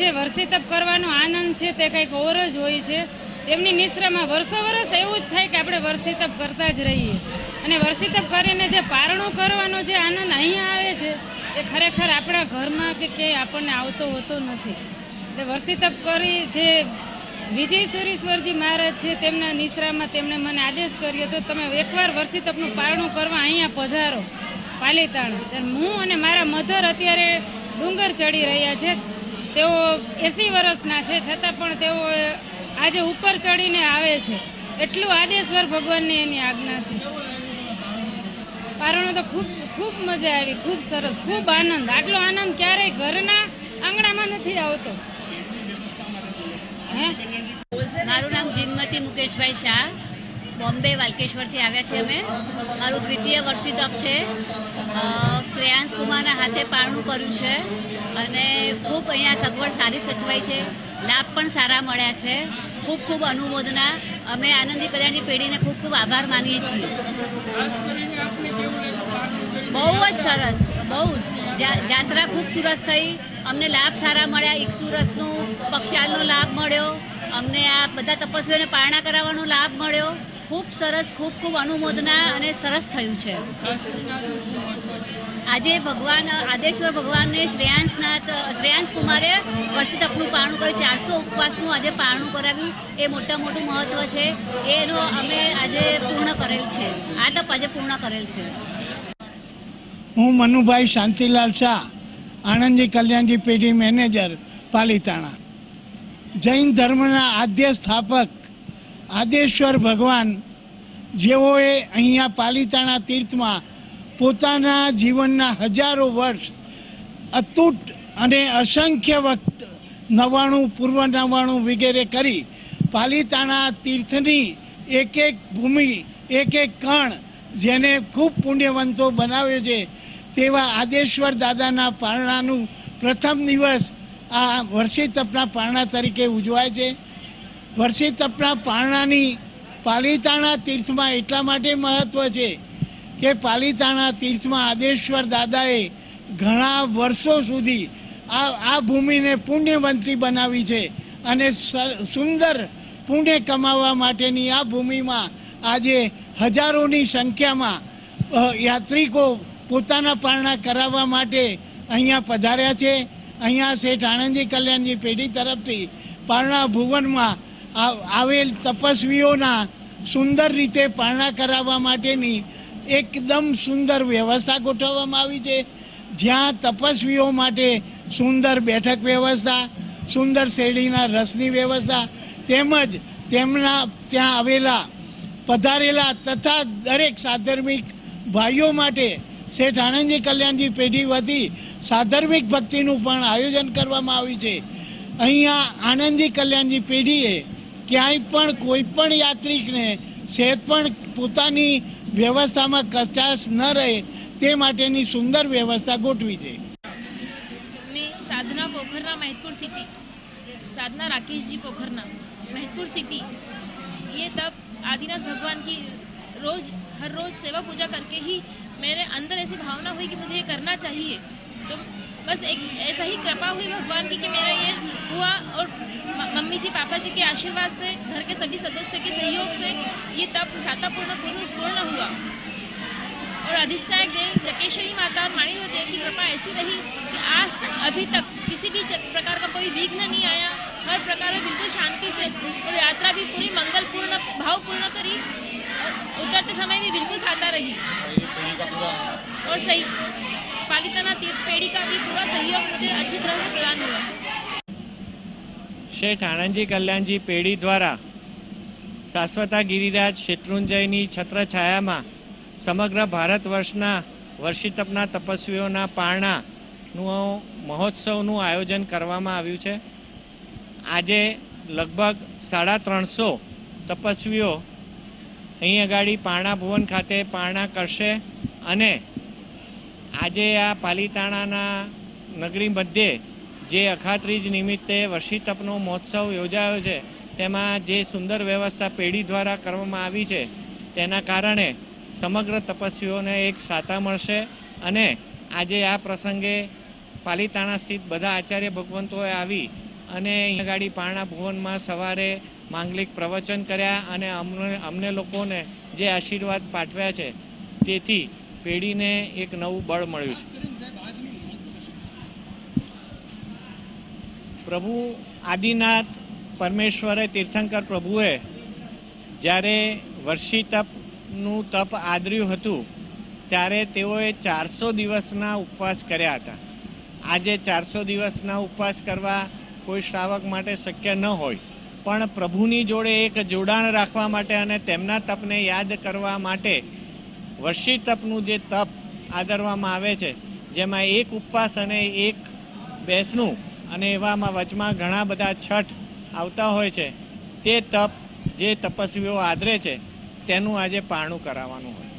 જે વર્ષિતપ કરવાનો આનંદ છે તે કંઈક ઓર જ હોય છે. તેમની નિશ્રામાં વર્ષો વર્ષ એવું જ થાય કે આપણે વર્ષિતપ કરતા જ રહીએ. અને વર્ષિતપ કરીને જે પારણું કરવાનો જે આનંદ અહીંયા આવે છે, એ ખરેખર આપણા ઘરમાં કે ક્યાંય આપણને આવતો હોતો નથી. એટલે વર્ષિતપ કરી જે વિજય સુરેશ્વરજી મહારાજ છે તેમના નિશ્રામાં તેમણે મને આદેશ કર્યો તો તમે એકવાર વર્ષિતપનું પારણું કરવા અહીંયા પધારો, પાલીતાણા. હું અને મારા મધર અત્યારે ડુંગર ચડી રહ્યા છે. તેઓ એંસી વર્ષના છે, છતાં પણ તેઓ આજે ઉપર ચડીને આવે છે. એટલું આદેશ્વર ભગવાનની એની આજ્ઞા છે. પારણો તો ખૂબ ખૂબ મજા આવી, ખૂબ સરસ, ખૂબ આનંદ. આટલો આનંદ ક્યારેય ઘરના આંગણામાં નથી આવતો. હે? મારું નામ જીનમતી મુકેશભાઈ શાહ. બોમ્બે વાલકેશ્વરથી આવ્યા છે અમે. મારું દ્વિતીય વર્ષી તપ છે. શ્રેયાંશ કુમારના હાથે પારણું કર્યું છે અને ખૂબ અહીંયા સગવડ સારી સચવાઈ છે. લાભ પણ સારા મળ્યા છે. ખૂબ ખૂબ અનુમોદના. અમે આનંદી કલ્યાણની પેઢીને ખૂબ ખૂબ આભાર માનીએ છીએ. બહુ જ સરસ. બહુ યાત્રા ખૂબ સરસ થઈ. અમને લાભ સારા મળ્યા. એક સુરસનું પક્ષાલનો લાભ મળ્યો. અમને આ બધા તપસ્વીઓને પારણા કરાવવાનો લાભ મળ્યો. ખૂબ સરસ, ખૂબ ખૂબ અનુમોદના અને સરસ થયું છે. આજે ભગવાન, આદેશ્વર ભગવાનને શ્રેયાંશનાથ, શ્રેયાંશ કુમારે વર્ષી તપનું પારણું કર્યું ચારસો ઉપવાસનું આજે પારણું કરાવ્યું. એ મોટા મોટું મહત્વ છે. એનો અમે આજે પૂર્ણ કરેલ છે. આ તપ આજે પૂર્ણ કરેલ છે. હું મનુભાઈ શાંતિલાલ શાહ આણંદજી કલ્યાણજી પેઢી મેનેજર, પાલીતાણા. જૈન ધર્મના આદ્ય સ્થાપક આદેશ્વર ભગવાન જેઓએ અહીંયા પાલિતાણા તીર્થમાં પોતાના જીવનના હજારો વર્ષ અતૂટ અને અસંખ્ય વખત નવાણું પૂર્વ નવાણું વગેરે કરી પાલિતાણા તીર્થની એક એક ભૂમિ એક એક કણ જેને ખૂબ પુણ્યવંતો બનાવ્યો છે તેવા આદેશ્વર દાદાના પારણાનું પ્રથમ દિવસ આ વર્ષી તપના પારણા તરીકે ઉજવાય છે. વર્ષી તપના પારણાની પાલીતાણા તીર્થમાં એટલા માટે મહત્વ છે કે પાલીતાણા તીર્થમાં આદેશ્વર દાદાએ ઘણા વર્ષો સુધી આ આ ભૂમિને પુણ્યવંતી બનાવી છે અને સુંદર પુણ્ય કમાવા માટેની આ ભૂમિમાં આજે હજારોની સંખ્યામાં યાત્રિકો પોતાના પારણા કરાવવા માટે અહીંયા પધાર્યા છે. અહીંયા શેઠ આણંદજી કલ્યાણજી પેઢી તરફથી પારણા ભુવનમાં આવેલ તપસ્વીઓના સુંદર રીતે પારણા કરાવવા માટેની એકદમ સુંદર વ્યવસ્થા ગોઠવવામાં આવી છે. જ્યાં તપસ્વીઓ માટે સુંદર બેઠક વ્યવસ્થા, સુંદર શેરડીના રસની વ્યવસ્થા તેમજ તેમના ત્યાં આવેલા પધારેલા તથા દરેક સાધર્મિક ભાઈઓ માટે શેઠ આનંદજી કલ્યાણજી પેઢી વતી સાધર્મિક ભક્તિનું પણ આયોજન કરવામાં આવ્યું છે. અહીંયા આનંદજી કલ્યાણજી પેઢીએ ક્યાંય પણ કોઈ પણ યાત્રિકને સહેજ પણ પોતાની વ્યવસ્થામાં કચાશ ન રહે તે માટેની સુંદર વ્યવસ્થા ગોઠવી છે मैं साधना पोखरना महतपुर सिटी साधना राकेश जी पोखरना महतपुर सिटी ये तब आदिनाथ भगवान की रोज हर रोज सेवा पूजा करके ही मेरे अंदर ऐसी भावना हुई कि मुझे ये करना चाहिए तो बस एक ऐसा ही कृपा हुई भगवान की कि मेरा ये हुआ और म- मम्मी जी, पापा जी के आशीर्वाद से, घर के सभी सदस्य के सहयोग से ये तब सातापूर्ण पूर्ण पूर्ण हुआ। और अधिष्ठायक देव चकेश्वरी माता और माणिदेव देव की कृपा ऐसी रही कि आज तक, अभी तक किसी भी प्रकार का कोई विघ्न नहीं आया। हर प्रकार में बिल्कुल शांति से और यात्रा भी पूरी मंगलपूर्ण, भावपूर्ण करी। और उतरते समय भी बिल्कुल साता रही। और सही पालिताना तीर्थ पेड़ी का भी पूरा सहयोग मुझे अच्छी तरह से प्रदान हुआ। શેઠ આણંદજી કલ્યાણજી પેઢી દ્વારા શાશ્વતા ગિરિરાજ શેત્રુંજયની છત્રછાયામાં સમગ્ર ભારત વર્ષના વર્ષિતપના તપસ્વીઓના પારણાનું મહોત્સવનું આયોજન કરવામાં આવ્યું છે. આજે લગભગ સાડા ત્રણસો તપસ્વીઓ અહીં આગળ પારણા ભુવન ખાતે પારણા કરશે અને આજે આ પાલીતાણાના નગરી મધ્યે જે અખાત્રીજ નિમિત્તે વર્ષી તપનો મહોત્સવ યોજાયો છે, તેમાં જે સુંદર વ્યવસ્થા પેઢી દ્વારા કરવામાં આવી છે, તેના કારણે સમગ્ર તપસ્વીઓને એક સાતા મળશે અને આજે આ પ્રસંગે પાલીતાણા સ્થિત બધા આચાર્ય ભગવંતોએ આવી અને અહીંયા ગાડી પારણા ભુવનમાં સવારે માંગલિક પ્રવચન કર્યા અને અમને અમને લોકોને જે આશીર્વાદ પાઠવ્યા છે, તેથી પેઢીને એક નવું બળ મળ્યું છે. પ્રભુ આદિનાથ પરમેશ્વરે તીર્થંકર પ્રભુએ જ્યારે વર્ષી તપનું તપ આદર્યું હતું, ત્યારે તેઓએ ચારસો દિવસના ઉપવાસ કર્યા હતા. આજે ચારસો દિવસના ઉપવાસ કરવા કોઈ શ્રાવક માટે શક્ય ન હોય, પણ પ્રભુની જોડે એક જોડાણ રાખવા માટે અને તેમના તપને યાદ કરવા માટે વર્ષી તપનું જે તપ આદરવામાં આવે છે, જેમાં એક ઉપવાસ અને એક બેસનું અને એવામાં વચમાં ઘણા બધા છઠ આવતા હોય છે. તે તપ જે તપસ્વીઓ આદરે છે, તેનું આજે પારણું કરાવવાનું હોય.